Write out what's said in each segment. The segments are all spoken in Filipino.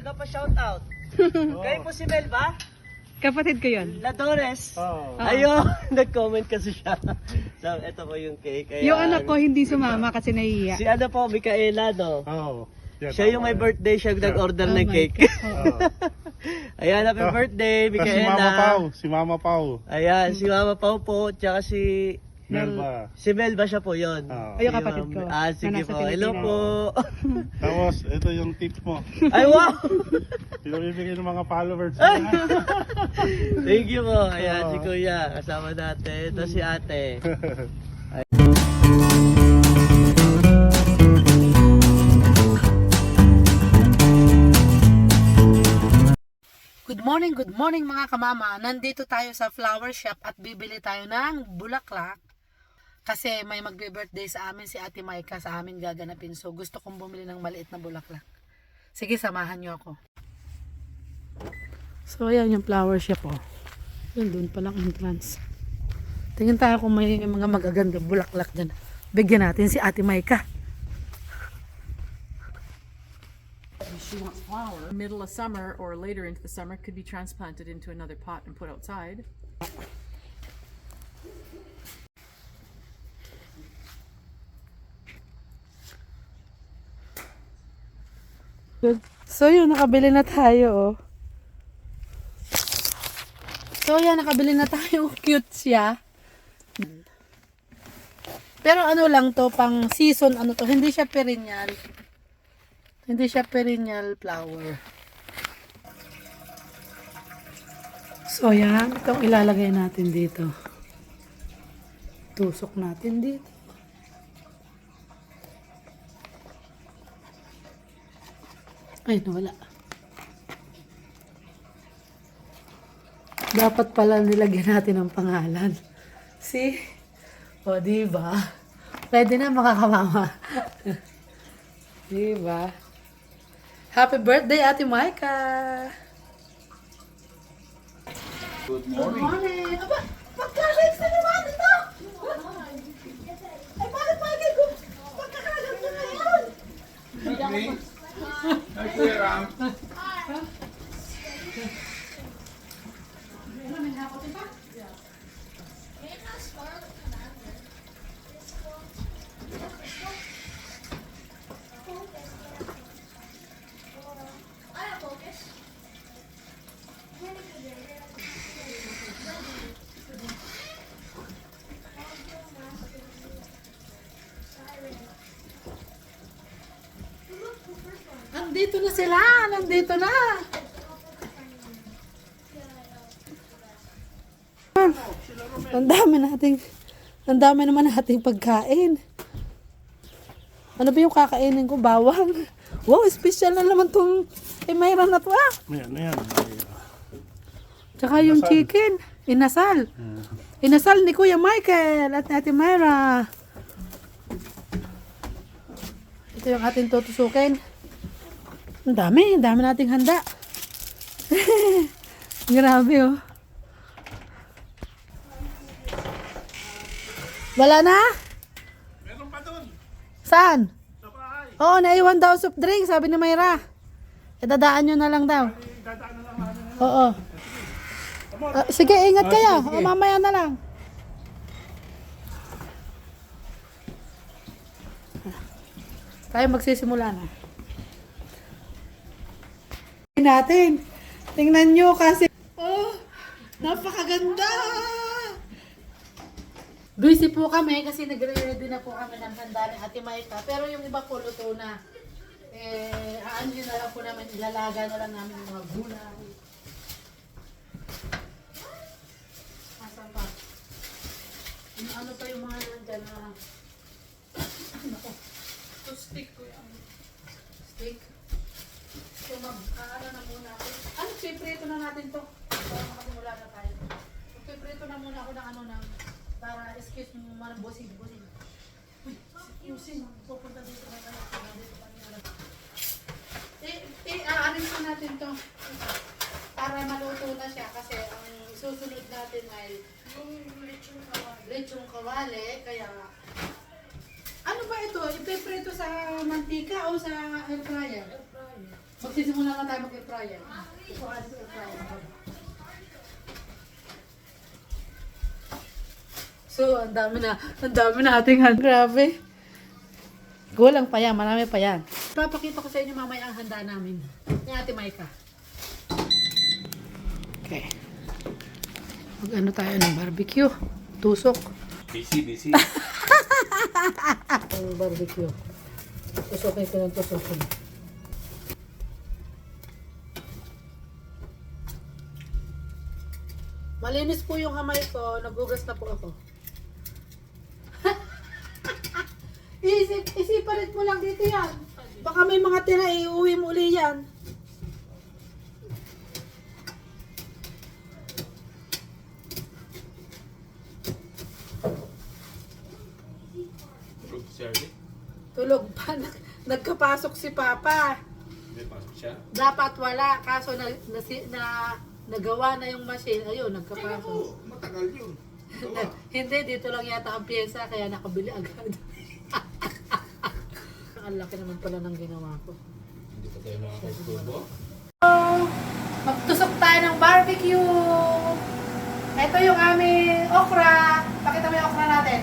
nagpa-shoutout. Kayo po si Mel ba? Kapatid ko yun. Ladores. Oo. Ayun, nag-comment kasi siya. so, ito po yung cake. Kaya, Yung anak ko hindi sumama kasi nahihiya. Si ano po, Micaela, no? Oo. Yan, Siya yung may birthday, siya yung nag-order Oh ng my cake. Oo. Ayan, happy Ah, birthday, Tas si Mama Micaela. Pau. Si Mama Pau. Ayan, si Mama Pau po, tsaka si... Melba. Si Melba siya po yun. Oo. Ay, yung Si kapatid ko, Ah, na sige nasa po. Hello Pilipinas. po. Tapos, ito yung tips mo. Ay, wow! Yung bibigay ng mga followers. Thank you po. Ayan, si Kuya, kasama natin. Ito si ate. Good morning, good morning mga kamama. Nandito tayo sa flower shop at bibili tayo ng bulaklak. Kasi may magbe-birthday sa amin si Ate Maika sa amin gaganapin. So gusto kong bumili ng maliit na bulaklak. Sige, samahan niyo ako. So ayan yung flower shop oh. Yun doon palang entrance. Tingin tayo kung may mga magaganda bulaklak dyan. Bigyan natin si Ate Maika. she wants flower, middle of summer or later into the summer, could be transplanted into another pot and put outside. So yun, nakabili na tayo oh. So yan, nakabili na tayo. Cute siya. Pero ano lang to, pang season ano to, hindi siya perennial. Hindi siya perennial flower. So yan, itong ilalagay natin dito. Tusok natin dito. Ay, nawala. Dapat pala nilagyan natin ng pangalan. See? O, di ba? Pwede na makakamama. di ba? Happy birthday, Ate Maika! Good morning! Aba, magkakalit na naman ito! Ay, bakit Michael? Kung magkakalit na ngayon? Ram Nandito na sila! Nandito na! Ang dami nating ang dami naman nating pagkain. Ano ba yung kakainin ko? Bawang. Wow, special na naman tong eh, mayroon na to ah. Ayan, ayan. Tsaka yung chicken. Inasal. Inasal ni Kuya Michael at Ate Myra. Ito yung ating tutusukin. Ang dami, ang dami nating handa. Grabe oh. Wala na? Meron pa dun. Saan? Sa bahay. Oo, naiwan daw soft drink, sabi ni Mayra. E dadaan nyo na lang daw. Oo. Ah, sige, ingat kayo. O, mamaya na lang. Tayo magsisimula na. Natin. Tingnan nyo kasi. Oh, napakaganda! Busy po kami kasi nagre-ready na po kami ng handa ni Ate Maika. Pero yung iba po luto na. Eh, aan na lang po namin, ilalaga na lang namin yung mga gulay. Asan pa? Yung ano pa yung mga nandyan na... Ano Ito stick ko yan. Stick. So mag, ah, ano na muna ako. Ano, piprito na natin to. Para makasimula na tayo. Piprito na muna ako ng ano ng para excuse mo muna busing busing. Uy, busing. Pupunta dito na tayo. Pupunta dito kami na Eh, eh, aalis na natin to. Para maluto na siya kasi ang susunod natin ay yung lechong kawali. Lechong kawali, kaya ano ba ito? Ipiprito sa mantika o sa air fryer? Magsisimula na tayo mag-fryer. Ito ka sa fryer. So, ang dami na, ang dami na ating hand. Grabe. Gulang pa yan, marami pa yan. Papakita ko sa inyo mamaya ang handa namin. Ni Ate Maika. Okay. Mag-ano tayo ng barbecue. Tusok. Busy, busy. Ang barbecue. Tusokin ko ng tusokin. Malinis po yung kamay ko. Nagugas na po ako. Isip, isipalit mo lang dito yan. Baka may mga tira, iuwi mo uli yan. Tulog pa. Nag- Nagkapasok si Papa. May pasok siya. Dapat wala. Kaso na, na, na nagawa na yung machine. Ayun, nagkapasok. matagal yun. Hindi, dito lang yata ang pyesa. Kaya nakabili agad. ang laki naman pala ng ginawa ko. Hindi pa tayo nakakasubo. Magtusok tayo ng barbecue. Ito yung aming okra. Pakita mo yung okra natin.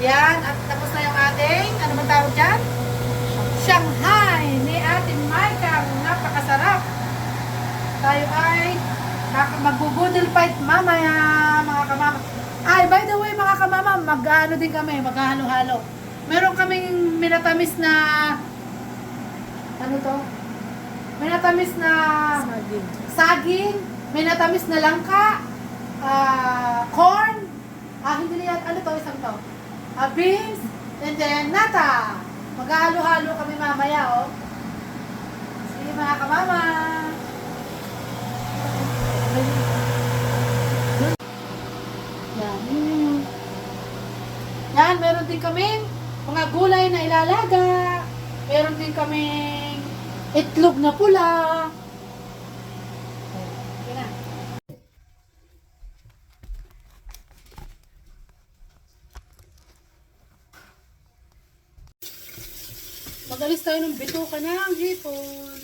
Yan. At tapos na yung ating, ano man tawag dyan? Shanghai ni Ate Maika. Napakasarap. Tayo ay magbubudil fight mamaya, mga kamama. Ay, by the way, mga kamama, mag-ano din kami, maghahalo-halo. Meron kaming minatamis na, ano to? Minatamis na saging. Saging, minatamis na langka, ah, corn, ah, hindi na ano to, isang to? Ah, beans, and then nata. Maghahalo-halo kami mamaya, oh. Sige mga kamama. Yan. Mm. Yan, meron din kaming mga gulay na ilalaga. Meron din kaming itlog na pula. Magalis tayo ng bituka ng hipon.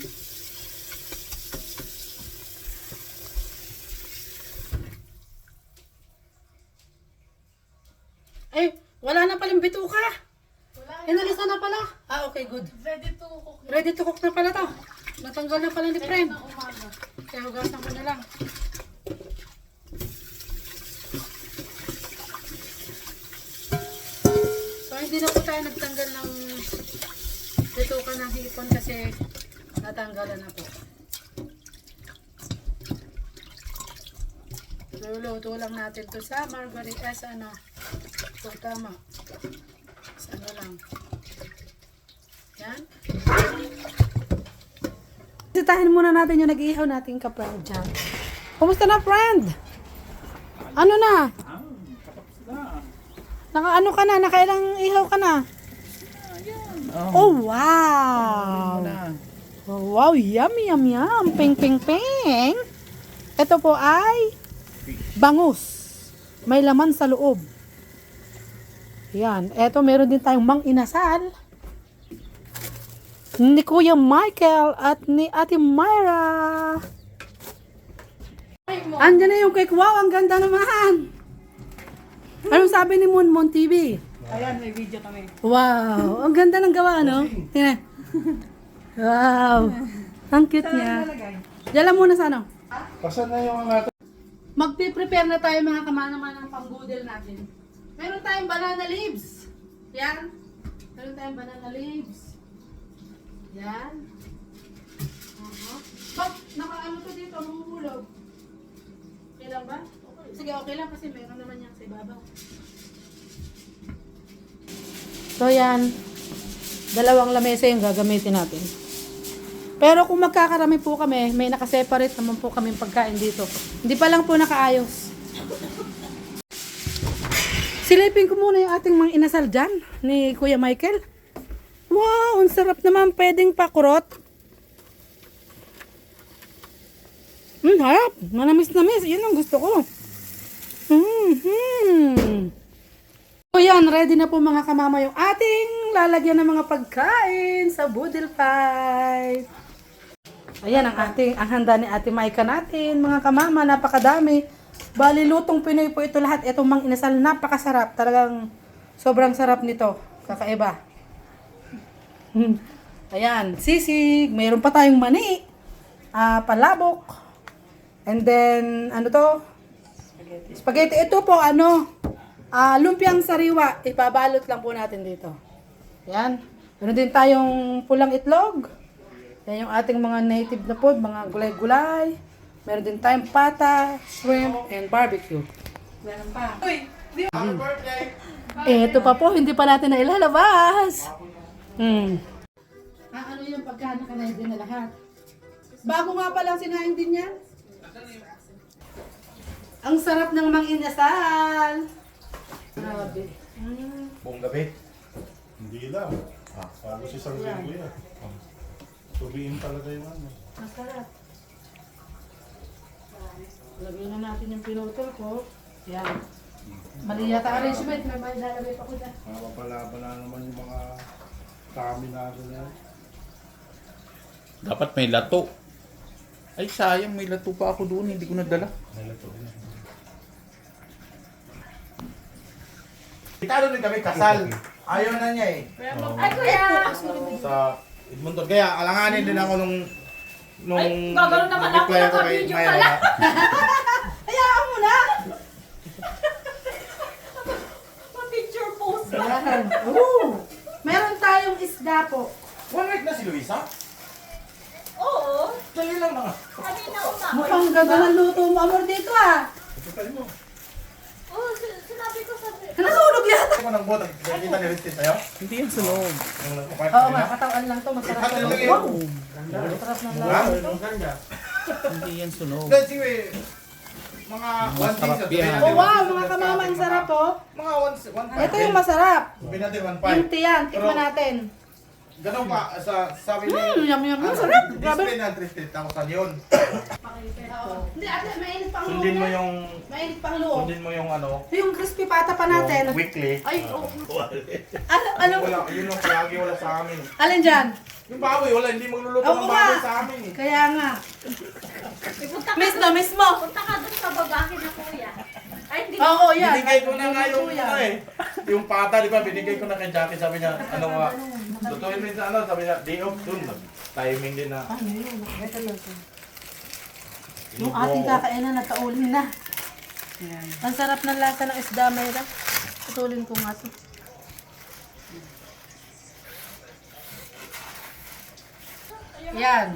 Ay, wala na palang bituka. Wala Inalisa na pala. Ah, okay, good. Ready to cook. Ready to cook na pala to. Natanggal na pala ni friend. Kaya hugasan ko na lang. So, hindi na po tayo nagtanggal ng bituka ng hipon kasi natanggalan na po. Luluto lang natin to sa margarita sa ano. So, tama. Sa ano lang. Yan. Sitahin muna natin yung nag-ihaw natin ka-friend dyan. Kumusta na, friend? Ano na? Naka ano ka na? Nakailang ihaw ka na? Oh, wow! Oh, wow, yummy, yum, yum. Ping, ping, ping. Ito po ay bangus. May laman sa loob. Yan. Eto, meron din tayong mang inasal. Ni Kuya Michael at ni Ate Myra. Andiyan na yung cake. Wow, ang ganda naman. Anong sabi ni Moon Moon TV? Ayan, may video kami. Wow, ang ganda ng gawa, no? Tingnan. Wow. Ang cute niya. Dala muna sa ano? Pasan na yung mga Magpe-prepare na tayo mga kamanaman ng pambudel natin. Meron tayong banana leaves. Yan. Meron tayong banana leaves. Yan. Uh-huh. Ba't nakaano to dito, mahuhulog? Okay lang ba? Sige, okay lang kasi meron naman yan sa ibabaw. So yan. Dalawang lamesa yung gagamitin natin. Pero kung magkakarami po kami, may nakaseparate naman po kami pagkain dito. Hindi pa lang po nakaayos. Silipin ko muna yung ating mga inasal dyan ni Kuya Michael. Wow, ang sarap naman pwedeng pakurot. Hmm, harap. Manamis-namis. Yan ang gusto ko. Mm-hmm. So yan, ready na po mga kamama yung ating lalagyan ng mga pagkain sa Budil Pie. Ayan ang ating ang handa ni Ate Maika natin, mga kamama, napakadami. Bali lutong Pinoy po ito lahat. Itong mang inasal napakasarap. Talagang sobrang sarap nito. Kakaiba. Ayan, sisig, mayroon pa tayong mani, ah, palabok, and then, ano to? Spaghetti. Ito po, ano, ah, lumpiang sariwa. Ipabalot lang po natin dito. Ayan. Meron din tayong pulang itlog. Yan yung ating mga native na food, mga gulay-gulay. Meron din tayong pata, shrimp, and barbecue. Meron pa. Eh, ito pa po, hindi pa natin na Hmm. Ah, ano yung pagkano ka na din na lahat? Bago nga palang sinain din yan. Ang sarap ng mang inasal. Grabe. Buong gabi. Hindi lang. Ah, bago si San Diego yan. Tubiin talaga yung ano. Masarap. Lagyan na natin yung pinutol ko. Yan. Mali yata arrangement. May may lalagay pa ko dyan. Mapapalaban na naman yung mga kami natin yan. Dapat may lato. Ay, sayang. May lato pa ako doon. Hindi ko nadala. Italo din kami kasal. Ayaw na niya eh. Ay, kuya! Sa Edmonton. Kaya alanganin din ako nung nung Ay, gagano naman ako, nag-reply naka-video Maya pala. na, Hayaan mo na! Pa-picture post. Yan. Oo. Meron tayong isda po. One week na si Luisa? Oo. Dali lang na. Kanina uma. Mukhang ganda ng luto mo, amor, dito ah. Oo, si- sinabi ko sa... Nasunog yata. Ako nang buot. Nakikita ni Ristin tayo? Hindi yan sa loob. Oo nga, katawan lang to. Masarap Ano to. lang Wow. Masarap ng Ha? lahat. Hindi yan sunog. Kasi eh, mga one Masarap piece. yan. Oh wow, mga kamama, ang sarap po. Mga one, one. Ito yung masarap. Sabihin natin one Yung tiyan, tikman natin. Ganun pa, sa sabi ni... Mmm, yum yum, ano, masarap. Grabe. Display na 3,000 yun. Hindi, ate, mainit pang loob Sundin mo niya. yung... Mainit pang loob. Sundin mo yung ano... Yung crispy pata pa Yung natin. weekly. Ay, oh. Ano, ano? Wala, yun yung palagi wala sa amin. Alin dyan? Yung baboy, wala, hindi magluluto Oo ng baboy sa amin eh. Kaya nga. Miss na, miss mo. punta ka dun sa babae na kuya. Ay, hindi. Oo, yan. Binigay ko na nga yung ano eh. Yung pata, di ba? Binigay ko na kay Jackie. Sabi niya, ano nga. Lutuin yun sa ano. Sabi niya, day off dun. Timing din na. Yung ating kakainan na kaulin na. Ang sarap ng lasa ng isda, Mayra. Putulin ko nga to. Yan.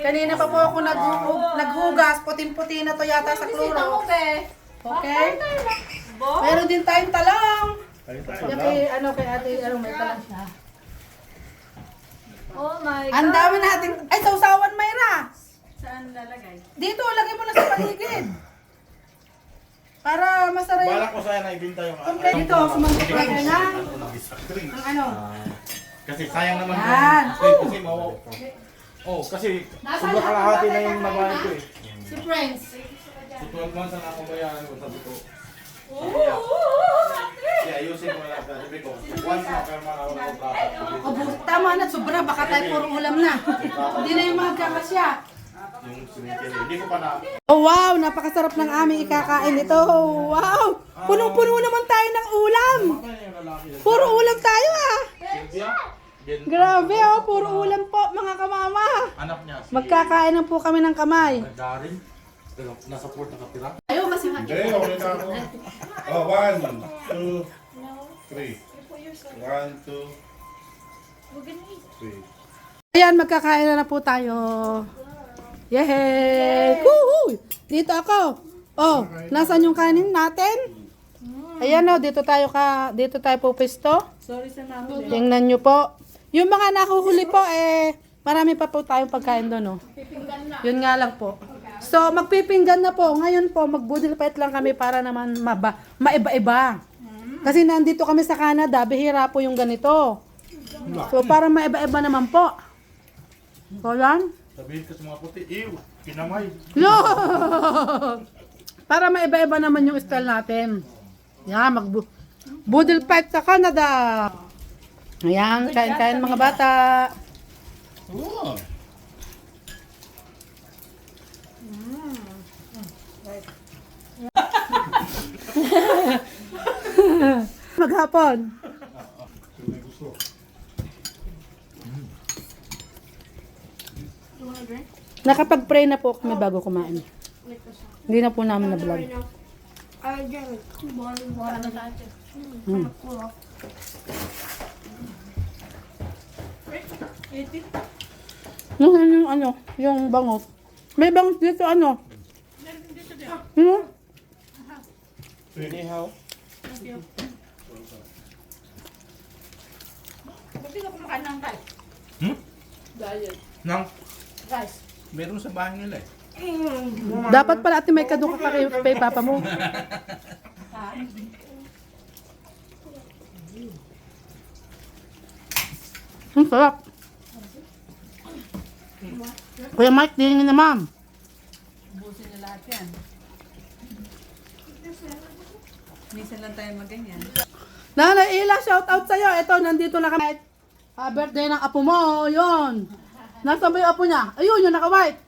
Kanina pa po ako naghu- naghugas. Puting-puti na to yata sa kloro. Okay? Meron din tayong talong. Yan kay, ano, kay ate, ano, may talong siya. Oh my God. Ang dami natin. Ay, sausawan, Mayra. Saan lalagay? Dito, lagay mo na sa paligid. Para masara yung... Balak ko sana na ibinta yung... Kompleto dito, sumangkot ka na ng... Drink. Ng ano? Kasi sayang naman Yan. Kasi, kasi mawa... Oh, kasi Nasa sobra lahat kalahati na yung nabayad ko eh. Si Prince. So 12 months na ako bayaran ko. Sabi ko, ayusin ko lang. Sabi ko, once na pero wala ko profit. O, bu- tama na, sobra. Baka tayo puro ulam na. Hindi na yung magkakasya. Yung cemetery. Hindi ko pa na... Oh, wow! Napakasarap ng aming ikakain ito. Wow! Punong-puno naman tayo ng ulam. Ano yung lalaki? Puro ulam tayo ah. Sylvia? Gen- Grabe oh, puro ulam po mga kamama. Anak niya. Si Magkakain na po kami ng kamay. Darin. Nasa port nakatira. Ayaw kasi Hindi, okay na ako. Oh, one, two, three. One, two, three. Ayan, magkakain na, na po tayo. Yay! Woohoo! Dito ako. Oh, nasan yung kanin natin? Ayan oh, dito tayo ka, dito tayo po pisto. Sorry sa Tingnan nyo po. Yung mga nahuhuli po eh, marami pa po tayong pagkain doon oh. Yun nga lang po. So, magpipinggan na po. Ngayon po, magbudil fight lang kami para naman maba, maiba-iba. Kasi nandito kami sa Canada, bihira po yung ganito. So, para maiba-iba naman po. So, yan. Sabihin ko sa mga puti, ew, kinamay. Yo! Para maiba-iba naman yung style natin. Yan, mag Budil fight sa Canada. Ayan, kain-kain mga bata. Hapon. Sino may gusto? Nakapag-pray na po kami bago kumain. Hindi na po namin na-vlog. Hmm. Yung, yung ano, yung bangot. May bangot dito ano? Hmm? Inihaw. Buti ka kumakain ng rice. Diet. Nang, Rice. meron sa bahay nila eh. Dapat pala ate may kaduka ka kay, kay papa mo. Ang sarap. Kuya Mike, dingin na ma'am. Ubusin na lahat yan. Minsan lang tayo maganyan. Nanay Ila, shout out sa'yo. Ito, nandito na kami. Ah, birthday ng apo mo. Yun. Nasaan ba yung apo niya? Ayun, yung naka-white.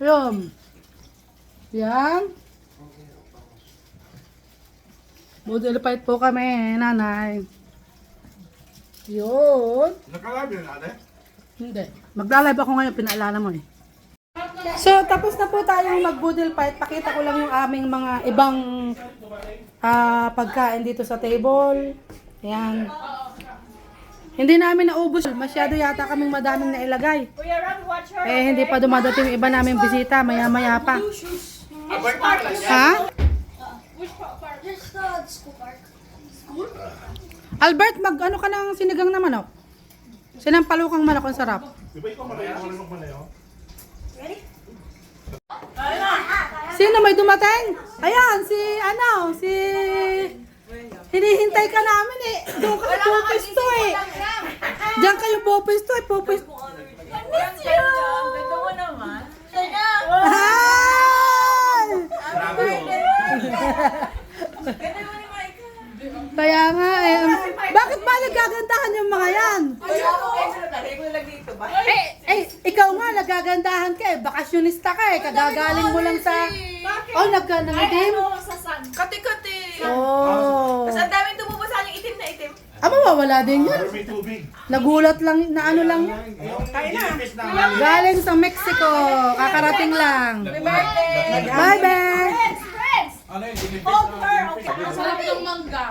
Ayun. Yan. Budil fight po kami, nanay. Yun. Nakalabi na ate? Hindi. Magla-live ako ngayon, pinaalala mo eh. So, tapos na po tayong mag-budil fight. Pakita ko lang yung aming mga ibang ah, pagkain dito sa table. Ayan. Hindi namin naubos. Masyado yata kaming madaming nailagay. Eh, hindi pa dumadating iba naming bisita. Maya-maya pa. Ha? Albert, mag ano ka ng sinigang na manok? Sinampalukang manok, ang sarap. Di ba ikaw na yun? Sino may dumating? Ayan, si ano, si... Hinihintay ka namin eh. Doon ka pupisto eh. Diyan kayo pupisto eh. Pupisto. Ganda mo naman. Hi! Kaya nga eh. Bakit ba nagagandahan yung mga yan? Eh, eh, ikaw nga nagagandahan ka eh. Bakasyonista ka eh. Kagagaling mo lang sa... Oh, nagka nangitim? Kati-kati. Oh. Ang daming tumubo sa aking itim na itim. Ah, mawawala din yan. May tubig. Nagulat lang, na ano lang yan. Galing sa Mexico. Kakarating lang. Bye, Ben. Ano yun? Dinipis Sarap ng mangga.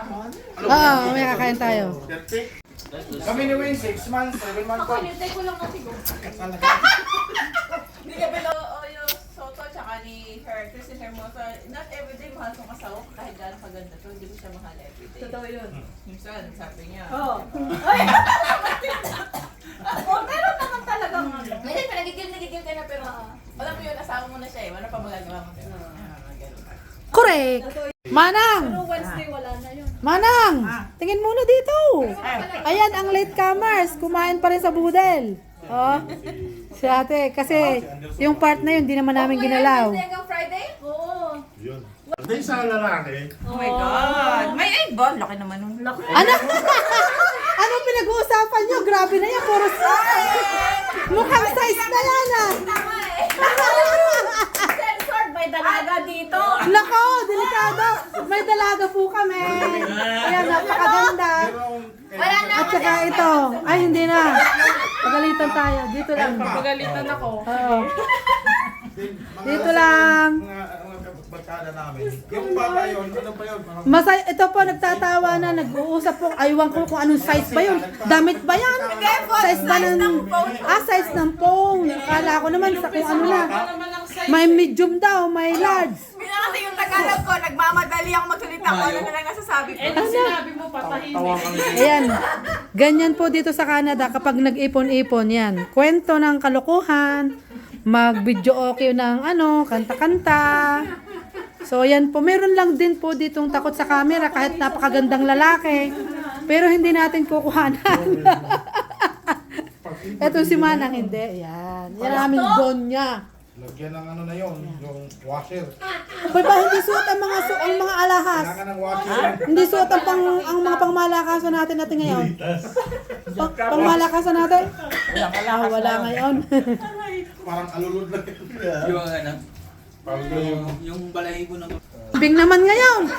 Oo, may kakain tayo. Kami ni Wayne, 6 months, 7 months pa. Hinintay ko lang kasi Hindi ka bilo o yung Soto tsaka ni Her, Christian Hermosa, not everyday mahal kong asawa ko kahit gano'ng kaganda to, hindi ko siya mahal everyday. Totoo yun. Minsan, sabi niya. Oo. Oh, meron naman talaga nga. Hindi, pinagigil, nagigil ka na pero... Alam mo yun, asawa mo na siya eh, wala pa magagawa mo. Ah, ganun. Correct. Manang! Wednesday wala na yun. Manang! Tingin muna dito. Ayan ang latecomers. Kumain pa rin sa budel. Oh. Si ate, kasi yung part na yun, di naman namin ginalaw. Wednesday hanggang Friday? Oo. Yun. Hindi sa lalaki. Oh my God! May ibon! Laki naman nun. Ano? ano pinag-uusapan nyo? Grabe na yan. Puro size. Mukhang size na yan ah. Censored by dalaga dito. Nako, delikado. May dalaga po kami. Ayan, napakaganda. Wala na At saka ito. Ay, hindi na. Pagalitan tayo. Dito lang. Pagalitan ako. Oo. Dito lang. Mga mga barkada namin. Yung bata yun, ano ba yun? Masay, ito po, nagtatawa na, nag-uusap po. Aywan ko kung anong size ba yun. Damit ba yan? Size ba ng... Ah, size ng phone. Akala ko naman sa kung ano na. May medium daw, may large. Hindi kasi yung Tagalog ko, nagmamadali ako magsalita ko, ano na lang nasasabi ko. Eh, sinabi mo, patahin. Ayan. Ganyan po dito sa Canada kapag nag-ipon-ipon yan. Kwento ng kalokohan, mag-video okay ng ano, kanta-kanta. So yan po, meron lang din po ditong takot sa camera kahit napakagandang lalaki. Pero hindi natin kukuhanan. Ito si Manang, hindi. Yan. Yan ang aming don niya. Lagyan ng ano na yun, yung washer. Pwede ba hindi suot ang mga, su- ang mga alahas? Kailangan ng washer. Hindi suot ang, pang, ang mga pangmalakasan natin natin ngayon. Pang, pangmalakasan natin? Ah, wala ngayon. Parang alulod na yun. Yung ano, Parang yung yung balahibo ng... Bing naman ngayon.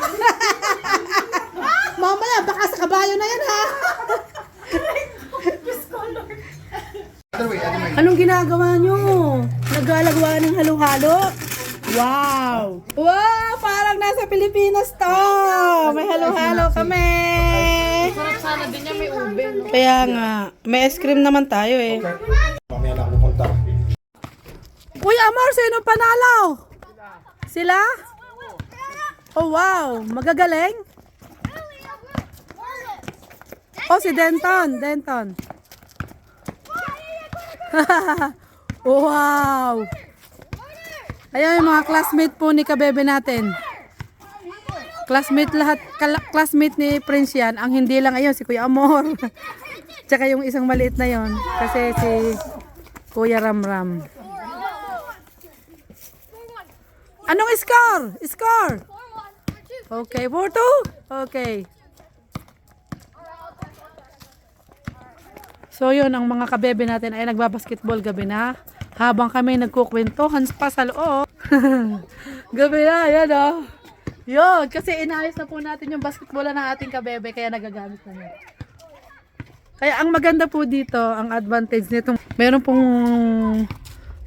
mamaya, baka sa kabayo na yan ha. Anong ginagawa nyo? Naglalagawa ng halo-halo? Wow! Wow! Parang nasa Pilipinas to! May halo-halo kami! Sarap sana din niya may ube. Kaya nga, may ice cream naman tayo eh. Mamaya na pupunta. Kuya Amor, sino panalo? Sila? Oh wow, magagaling? Oh, si Denton, Denton. wow! Ayan yung mga classmate po ni Kabebe natin. Classmate lahat, classmate ni Prince yan. Ang hindi lang ayun, si Kuya Amor. Tsaka yung isang maliit na yon Kasi si Kuya Ramram. Anong score? Score! Okay, 4-2? Okay. So yun, ang mga kabebe natin ay nagbabasketball gabi na. Habang kami nagkukwentuhan pa sa loob. gabi na, yan o. Yun, kasi inayos na po natin yung basketball ng ating kabebe, kaya nagagamit na yun. Kaya ang maganda po dito, ang advantage nito, meron pong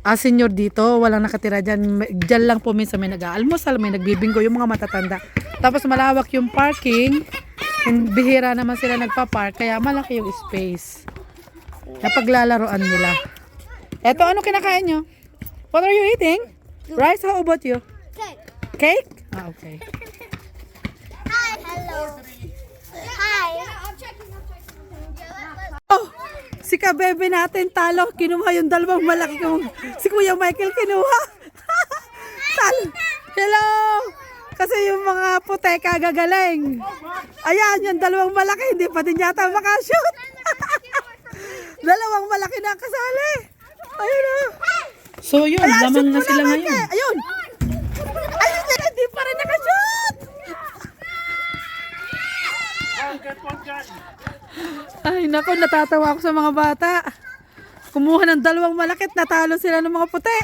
ah, senior dito, walang nakatira dyan. Dyan lang po minsan may nag-aalmusal, may nagbibinggo yung mga matatanda. Tapos malawak yung parking, bihira naman sila nagpa-park, kaya malaki yung space na paglalaroan nila. Eto, ano kinakain nyo? What are you eating? Rice, how about you? Cake. Cake? Ah, okay. Hi. Hello. Hi. Oh, si kabebe natin talo, kinuha yung dalawang malaki kong, si Kuya Michael kinuha. talo. Hello! Kasi yung mga puti kagagaling. Ayan, yung dalawang malaki, hindi pa din yata makashoot. dalawang malaki na kasali. Ayun o. So yun, lamang na sila ngayon. Ayun! Ayun na, hindi pa rin nakashoot! Ay, nako, natatawa ako sa mga bata. Kumuha ng dalawang malakit, natalo sila ng mga puti.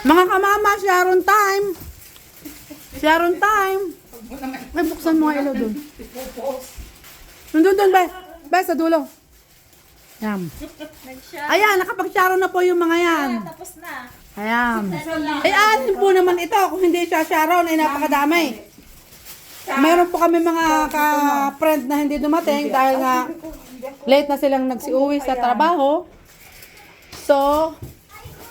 Mga kamama, Sharon time. Sharon time. Ay, buksan mo nga ilaw dun. Nandun dun, be. Be, sa dulo. Yan. Ayan, nakapag-sharon na po yung mga yan. Tapos na. Ayan. Ay, anin po naman ito. Kung hindi siya Sharon, ay napakadami. Meron po kami mga ka-friend na hindi dumating dahil nga late na silang nagsiuwi sa trabaho. So,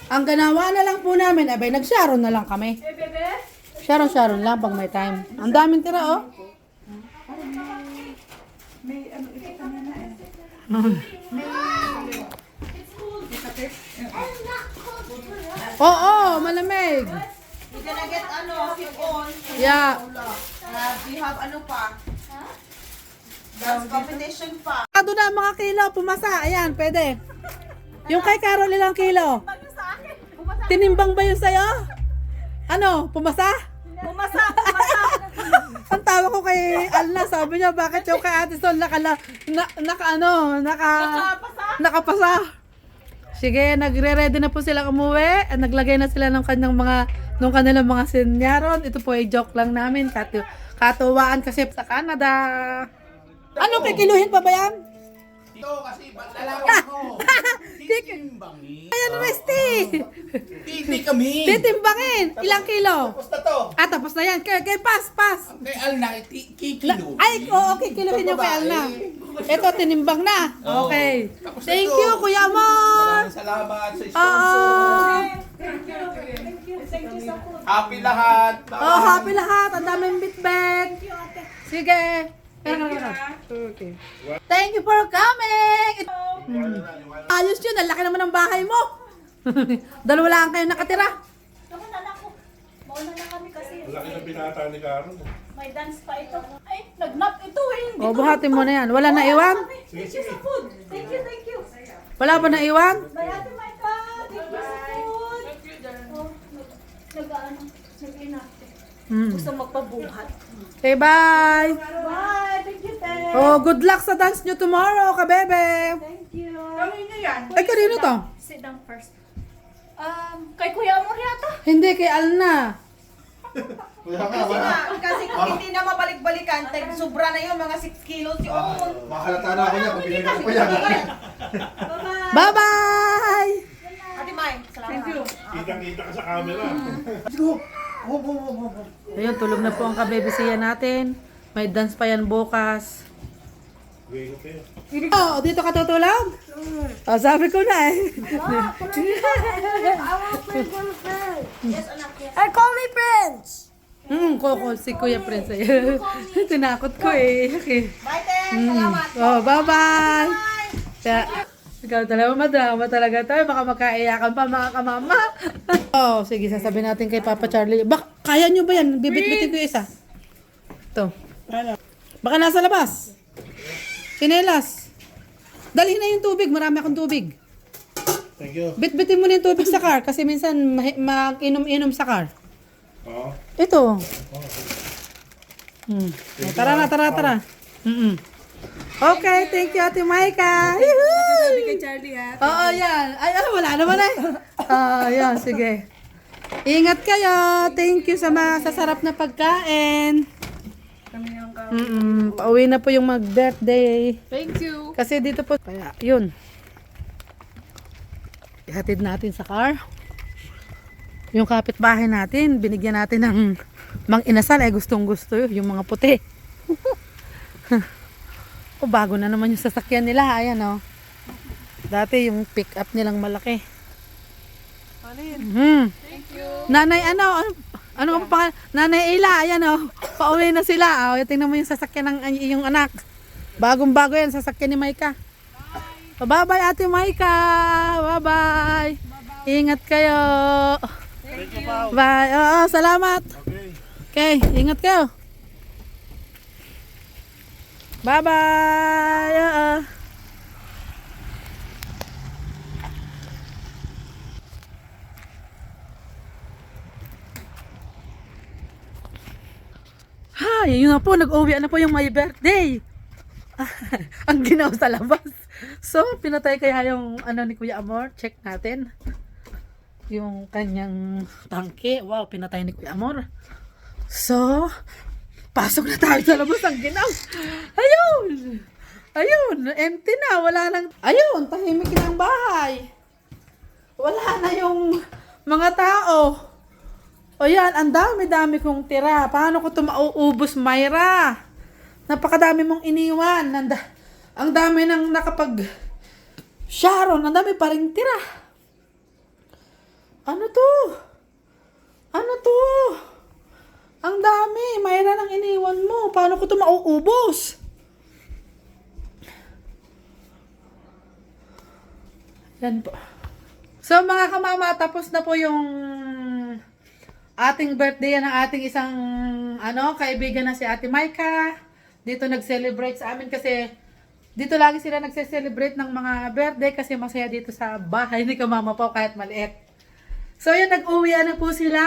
ang ganawa na lang po namin, abay, nag-Sharon na lang kami. Sharon, Sharon lang pag may time. Ang daming tira, oh. Oo, malamig. You're gonna get ano, hipon. Yeah. Uh, you have ano pa? Dance competition pa. Ado na ang mga kilo, pumasa. Ayan, pwede. Yung kay Carol ilang kilo? Tinimbang ba yun sa'yo? Ano, pumasa? Pumasa, pumasa. Ang tawa ko kay Alna, sabi niya, bakit yung kay Ate Sol naka, na, naka ano, naka, nakapasa. Sige, nagre-ready na po silang umuwi. At naglagay na sila ng kanyang mga, nung kanilang mga senyaron. Ito po ay joke lang namin. Katu katuwaan kasi sa Canada. Ano, kikiluhin pa ba yan? Ito kasi dalawa ko. Titimbangin. Ayan, Westy! Hindi kami. Titimbangin! Ilang kilo? Basta to. Ah, tapos na yan. Kay, kay pas, pas. Kay Alna, ti- kikilo. Ay, oo, okay, kiluhin yung kay Alna. Ito, tinimbang na. Okay. Thank you, Kuya Amor. Maraming salamat sa sponsor. Happy lahat. Oh, happy lahat. Ang daming bitbit. Sige. Ka Okay. Thank you for coming. It- Hmm. Ayos yun. Ang laki naman ng bahay mo. Dalawa lang kayo nakatira. Naku, nanak ko. Mauna na kami kasi Laki ng binata ni Carol. may dance pa ito. Ay, nagnap ito eh. Hindi O, buhatin mo na yan. Wala na iwan? Thank you sa food. Thank you, thank you. Wala ba na iwan? May ate Maika. Thank you sa food. Oh, nag- nag-ano, nag-inarte. Hmm. Gusto magpabuhat. Okay, bye. Bye. Thank you, Ted. Oh, good luck sa dance nyo tomorrow, kabebe. Thank you. Ay, kanino to? Sit down first. Um, kay Kuya Amor yata. Hindi, kay Alna. Kuya ka, Kasi wala. nga, kasi kung hindi na mabalik-balikan, tag sobra na yun, mga 6 kilos yun. Makalata na ako niya kung binigay ko yan. Bye-bye. Bye-bye! Ate May, salamat. Thank you. Kitang-kita ka sa camera. Ayun, tulog na po ang kabebisiya natin. May dance pa yan bukas. Ko. Oh, dito ka tutulog? Oh, sabi ko na eh. I call me Prince. Hmm, koko si Kuya Prince. Tinakot ko eh. Okay. Bye, Te. Salamat. Oh, bye-bye! Ikaw talaga madrama talaga tayo. Baka magkaiyakan pa mga kamama. oh, sige, sasabihin natin kay Papa Charlie. Bak, kaya nyo ba yan? Bibit-bitin ko isa. Ito. Baka nasa labas. Sinelas. Dalhin na yung tubig. Marami akong tubig. Thank you. Bit-bitin mo na yung tubig sa car kasi minsan mag-inom-inom sa car. Oo. Ito. Hmm. Oh, tara na, tara, tara. Mm-mm. Okay, thank you, Ate Maika. Sabi kay Charlie, ha? Oo, yan. Ay, ah, wala naman eh. Ah, yan, sige. Ingat kayo. Thank you sa mga sa sarap na pagkain. Mm-mm. Pauwi na po yung mag-birthday. Thank you. Kasi dito po, kaya yun. Ihatid natin sa car. Yung kapitbahay natin, binigyan natin ng mang inasal, eh gustong gusto yun, yung mga puti. o bago na naman yung sasakyan nila, ayan oh. Dati yung pick up nilang malaki. Hmm. Nanay ano, ano, ano ang pangalan? Nanay Ila, ayan oh. Pauwi na sila. Oh, tingnan mo yung sasakyan ng yung anak. Bagong bago yan, sasakyan ni Maika. Bye-bye Ate Maika. Bye-bye. Ingat kayo. Bye. Oo, salamat. Okay, ingat kayo. Bye-bye. Oo. Ha, yun na po, nag-uwi na po yung my birthday. ang ginaw sa labas. So, pinatay kaya yung ano ni Kuya Amor. Check natin. Yung kanyang tangke. Wow, pinatay ni Kuya Amor. So, pasok na tayo sa labas. Ang ginaw. Ayun! Ayun, empty na. Wala nang... Ayun, tahimik na ang bahay. Wala na yung mga tao. O yan, ang dami-dami kong tira. Paano ko ito mauubos, Myra? Napakadami mong iniwan. Ang, da- ang dami nang nakapag... Sharon, ang dami pa rin tira. Ano to? Ano to? Ang dami. Mayra nang iniwan mo. Paano ko ito mauubos? Yan po. So mga kamama, tapos na po yung ating birthday ng ating isang ano, kaibigan na si Ate Maika. Dito nag-celebrate sa amin kasi dito lagi sila nagse-celebrate ng mga birthday kasi masaya dito sa bahay ni Kamama po kahit maliit. So yun, nag-uwi na po sila.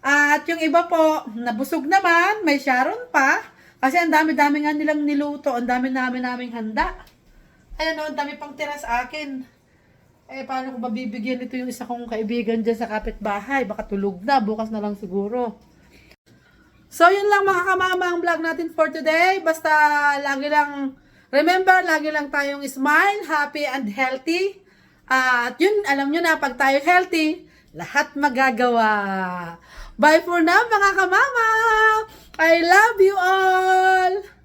At yung iba po, nabusog naman, may Sharon pa. Kasi ang dami-dami nga nilang niluto, ang dami-dami naming handa. Ayan o, ang dami pang tira sa akin. Eh, paano ko mabibigyan ito yung isa kong kaibigan dyan sa kapitbahay? Baka tulog na, bukas na lang siguro. So, yun lang mga kamama ang vlog natin for today. Basta, lagi lang, remember, lagi lang tayong smile, happy and healthy. Ah, at yun, alam nyo na, pag tayo healthy, lahat magagawa. Bye for now, mga kamama! I love you all!